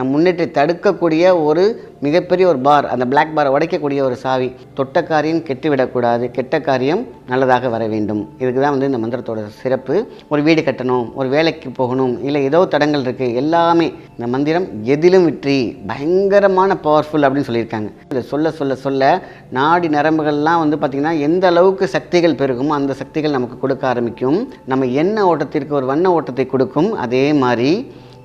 நம் முன்னேற்றி தடுக்கக்கூடிய ஒரு மிகப்பெரிய ஒரு பார் அந்த பிளாக் பாரை உடைக்கக்கூடிய ஒரு சாவி. தொட்ட காரியம் கெட்டுவிடக்கூடாது. கெட்ட காரியம் நல்லதாக வர வேண்டும். இதுக்கு தான் வந்து இந்த மந்திரத்தோட சிறப்பு. ஒரு வீடு கட்டணும் ஒரு வேலைக்கு போகணும் இல்லை ஏதோ தடங்கள் இருக்குது எல்லாமே. இந்த மந்திரம் எதிலும் வெற்றி பயங்கரமான பவர்ஃபுல் அப்படின்னு சொல்லியிருக்காங்க. இதை சொல்ல சொல்ல சொல்ல நாடி நரம்புகள்லாம் வந்து பார்த்திங்கன்னா எந்த அளவுக்கு சக்திகள் பெருகுமோ அந்த சக்திகள் நமக்கு கொடுக்க ஆரம்பிக்கும். நம்ம எண்ண ஓட்டத்திற்கு ஒரு வண்ண ஓட்டத்தை கொடுக்கும். அதே மாதிரி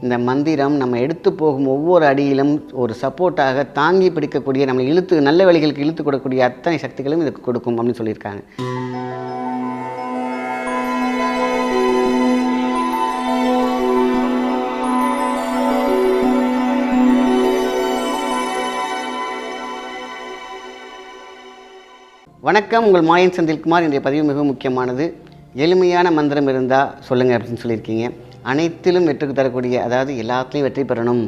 இந்த மந்திரம் நம்ம எடுத்து போகும் ஒவ்வொரு அடியிலும் ஒரு சப்போர்ட்டாக தாங்கி பிடிக்கக்கூடிய நம்மளை இழுத்து நல்ல வழிகளுக்கு இழுத்து கொடுக்கக்கூடிய அத்தனை சக்திகளும் இதுக்கு கொடுக்கும் அப்படின்னு சொல்லியிருக்காங்க. வணக்கம் உங்கள் மாயன் செந்தில்குமார். இன்றைய பதிவு மிகவும் முக்கியமானது. எளிமையான மந்திரம் இருந்தால் சொல்லுங்கள் அப்படின்னு சொல்லியிருக்கீங்க. அனைத்திலும் வெற்றி தரக்கூடிய அதாவது எல்லாத்துலேயும் வெற்றி பெறணும்.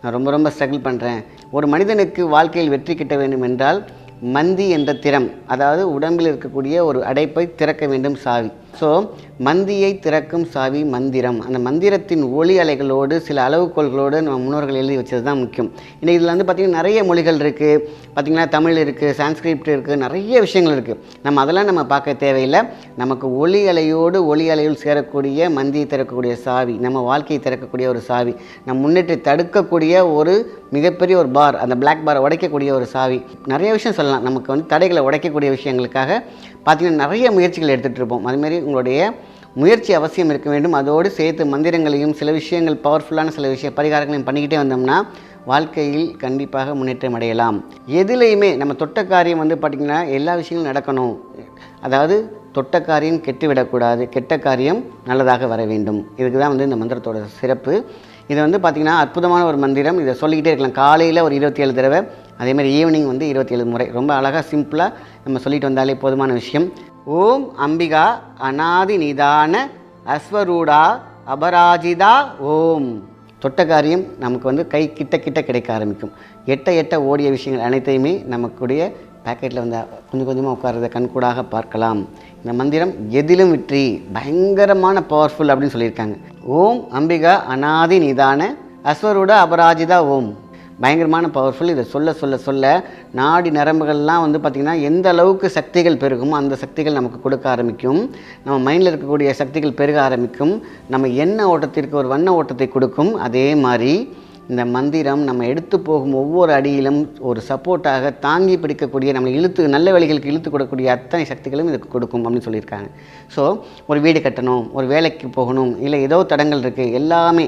நான் ரொம்ப ரொம்ப ஸ்ட்ரகிள் பண்ணுறேன் ஒரு மனிதனுக்கு வாழ்க்கையில் வெற்றி கிட்ட வேண்டும் என்றால் மந்தி என்ற திறம் அதாவது உடம்பில் இருக்கக்கூடிய ஒரு அடைப்பை திறக்க வேண்டும் சாவி. ஸோ மந்தியை திறக்கும் சாவி மந்திரம். அந்த மந்திரத்தின் ஒளி அலைகளோடு சில அளவுகோள்களோடு நம்ம முன்னோர்கள் எழுதி வச்சது தான் முக்கியம். இன்னைக்கு இதில் வந்து பார்த்திங்கன்னா நிறைய மொழிகள் இருக்குது பார்த்திங்கன்னா தமிழ் இருக்குது சான்ஸ்கிரிப்ட் இருக்குது நிறைய விஷயங்கள் இருக்குது நம்ம அதெல்லாம் நம்ம பார்க்க தேவையில்லை. நமக்கு ஒளி அலையோடு ஒளி அலையில் சேரக்கூடிய மந்தியை திறக்கக்கூடிய சாவி நம்ம வாழ்க்கையை திறக்கக்கூடிய ஒரு சாவி நம் முன்னேற்றி தடுக்கக்கூடிய ஒரு மிகப்பெரிய ஒரு பார் அந்த பிளாக் பாரை உடைக்கக்கூடிய ஒரு சாவி. நிறைய விஷயம் சொல்லலாம். நமக்கு வந்து தடைகளை உடைக்கக்கூடிய விஷயங்களுக்காக பார்த்திங்கன்னா நிறைய முயற்சிகள் எடுத்துகிட்டு இருப்போம். அதுமாரி உங்களுடைய முயற்சி அவசியம் இருக்க வேண்டும். அதோடு சேர்த்து மந்திரங்களையும் சில விஷயங்கள் பவர்ஃபுல்லான சில விஷய பரிகாரங்களையும் பண்ணிக்கிட்டே வந்தோம்னா வாழ்க்கையில் கண்டிப்பாக முன்னேற்றம் அடையலாம். எதுலேயுமே நம்ம தொட்ட காரியம் வந்து பார்த்திங்கன்னா எல்லா விஷயங்களும் நடக்கணும். அதாவது தொட்ட காரியம் கெட்டுவிடக்கூடாது கெட்ட காரியம் நல்லதாக வர வேண்டும். இதுக்கு தான் வந்து இந்த மந்திரத்தோட சிறப்பு. இது வந்து பார்த்திங்கன்னா அற்புதமான ஒரு மந்திரம். இதை சொல்லிக்கிட்டே இருக்கலாம். காலையில் ஒரு இருபத்தி ஏழு தடவை அதேமாதிரி ஈவினிங் வந்து இருபத்தி ஏழு முறை. ரொம்ப அழகாக சிம்பிளாக நம்ம சொல்லிட்டு வந்தாலே போதுமான விஷயம். ஓம் அம்பிகா அநாதி நிதான அஸ்வரூடா அபராஜிதா ஓம். தொட்ட காரியம் நமக்கு வந்து கை கிட்ட கிட்ட கிடைக்க ஆரம்பிக்கும். எட்ட எட்ட ஓடிய விஷயங்கள் அனைத்தையுமே நமக்குடைய பேக்கெட்டில் வந்து கொஞ்சம் கொஞ்சமாக உட்கார்றத கண்கூடாக பார்க்கலாம். இந்த மந்திரம் எதிலும் வெற்றி பயங்கரமான பவர்ஃபுல் அப்படின்னு சொல்லியிருக்காங்க. ஓம் அம்பிகா அநாதி நிதான அஸ்வரூட அபராஜிதா ஓம். பயங்கரமான பவர்ஃபுல் இதை சொல்ல சொல்ல சொல்ல நாடி நரம்புகள்லாம் வந்து பார்த்திங்கன்னா எந்த அளவுக்கு சக்திகள் பெருகுமோ அந்த சக்திகள் நமக்கு கொடுக்க ஆரம்பிக்கும். நம்ம மைண்டில் இருக்கக்கூடிய சக்திகள் பெருக ஆரம்பிக்கும். நம்ம எண்ண ஓட்டத்திற்கு ஒரு வண்ண ஓட்டத்தை கொடுக்கும். அதே மாதிரி இந்த மந்திரம் நம்ம எடுத்து போகும் ஒவ்வொரு அடியிலும் ஒரு சப்போர்ட்டாக தாங்கி பிடிக்கக்கூடிய நம்மளை இழுத்து நல்ல வழிகளுக்கு இழுத்து கொடுக்கக்கூடிய அத்தனை சக்திகளும் இதுக்கு கொடுக்கும் அப்படின்னு சொல்லியிருக்காங்க. ஸோ ஒரு வீடு கட்டணும் ஒரு வேலைக்கு போகணும் இல்லை ஏதோ தடங்கள் இருக்குது எல்லாமே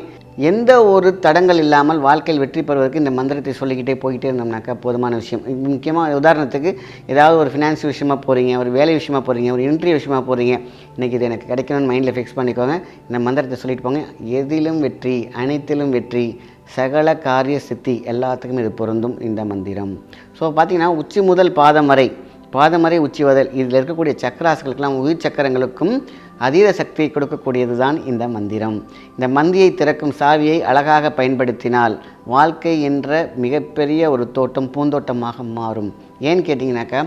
எந்த ஒரு தடங்கள் இல்லாமல் வாழ்க்கையில் வெற்றி பெறுவதற்கு இந்த மந்திரத்தை சொல்லிக்கிட்டே போய்கிட்டே இருந்தோம்னாக்கா போதுமான விஷயம். முக்கியமாக உதாரணத்துக்கு ஏதாவது ஒரு ஃபினான்ஸ் விஷயமா போகிறீங்க ஒரு வேலை விஷயமா போகிறீங்க ஒரு இன்டர்வியூ விஷயமா போகிறீங்க இன்றைக்கி இது எனக்கு கிடைக்கணும்னு மைண்டில் ஃபிக்ஸ் பண்ணிக்கோங்க. இந்த மந்திரத்தை சொல்லிட்டு போங்க. எதிலும் வெற்றி அனைத்திலும் வெற்றி சகல காரிய சித்தி எல்லாத்துக்கும் இது பொருந்தும் இந்த மந்திரம். ஸோ பார்த்திங்கன்னா உச்சி முதல் பாதம் வரை பாதம் வரை உச்சி வதல். இதில் இருக்கக்கூடிய சக்கராசுகளுக்கெல்லாம் உயிர் சக்கரங்களுக்கும் அதீத சக்தியை கொடுக்கக்கூடியது தான் இந்த மந்திரம். இந்த மந்தியை திறக்கும் சாவியை அழகாக பயன்படுத்தினால் வாழ்க்கை என்ற மிகப்பெரிய ஒரு தோட்டம் பூந்தோட்டமாக மாறும். ஏன்னு கேட்டிங்கனாக்கா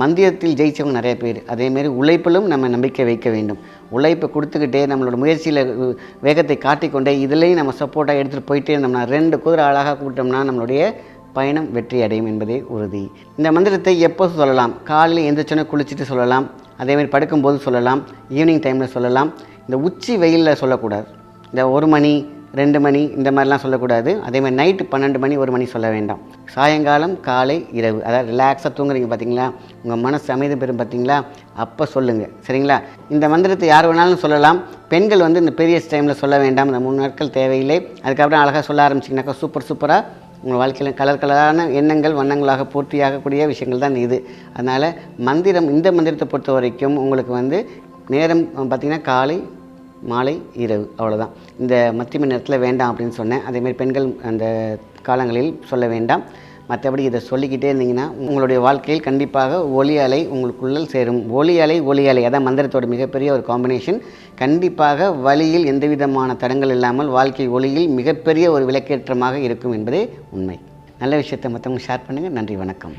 மந்திரத்தில் ஜெயித்தவங்க நிறைய பேர். அதேமாரி உழைப்பிலும் நம்ம நம்பிக்கை வைக்க வேண்டும். உழைப்பை கொடுத்துக்கிட்டே நம்மளோட முயற்சியில் வேகத்தை காட்டிக்கொண்டே இதுலேயும் நம்ம சப்போர்ட்டாக எடுத்துகிட்டு போயிட்டே இருந்தோம்னா ரெண்டு குதிரை அழகாக கூப்பிட்டோம்னா நம்மளுடைய பயணம் வெற்றி அடையும் என்பதே உறுதி. இந்த மந்திரத்தை எப்போ சொல்லலாம்? காலையில் எந்திரிச்சோன்னே குளிச்சுட்டு சொல்லலாம். அதேமாதிரி படுக்கும்போது சொல்லலாம் ஈவினிங் டைமில் சொல்லலாம். இந்த உச்சி வெயிலில் சொல்லக்கூடாது. இந்த ஒரு மணி ரெண்டு மணி இந்த மாதிரிலாம் சொல்லக்கூடாது. அதேமாதிரி நைட்டு பன்னெண்டு மணி ஒரு மணி சொல்ல வேண்டாம். சாயங்காலம் காலை இரவு. அதாவது ரிலாக்ஸாக தூங்குறீங்க பார்த்தீங்களா உங்கள் மனசு அமைதி பெறும் பார்த்தீங்களா அப்போ சொல்லுங்கள் சரிங்களா? இந்த மந்திரத்தை யார் வேணாலும் சொல்லலாம். பெண்கள் வந்து இந்த பெரிய டைமில் சொல்ல வேண்டாம். இந்த மூணு நாட்கள் தேவையில்லை. அதுக்கப்புறம் அழகாக சொல்ல ஆரம்பிச்சிங்கனாக்கா சூப்பர் சூப்பராக உங்கள் வாழ்க்கையில் கலர் கலரான எண்ணங்கள் வண்ணங்களாக பூர்த்தியாகக்கூடிய விஷயங்கள் தான் இது. அதனால் மந்திரம் இந்த மந்திரத்தை பொறுத்த வரைக்கும் உங்களுக்கு வந்து நேரம் பார்த்திங்கன்னா காலை மாலை இரவு அவ்வளோதான் இந்த மத்திய நேரத்தில் வேண்டாம் அப்படின்னு சொன்னேன். அதேமாதிரி பெண்கள் அந்த காலங்களில் சொல்ல வேண்டாம். மற்றபடி இதை சொல்லிக்கிட்டே இருந்தீங்கன்னா உங்களுடைய வாழ்க்கையில் கண்டிப்பாக ஒளி அலை உங்களுக்குள்ளே சேரும். ஒளி அலை ஒளி அலை. அதான் மந்திரத்தோட மிகப்பெரிய ஒரு காம்பினேஷன் கண்டிப்பாக வழியில் எந்த விதமான தடங்கள் இல்லாமல் வாழ்க்கை ஒளியில் மிகப்பெரிய ஒரு விளக்கேற்றமாக இருக்கும் என்பதே உண்மை. நல்ல விஷயத்தை மற்றவங்க ஷேர் பண்ணுங்கள் நன்றி வணக்கம்.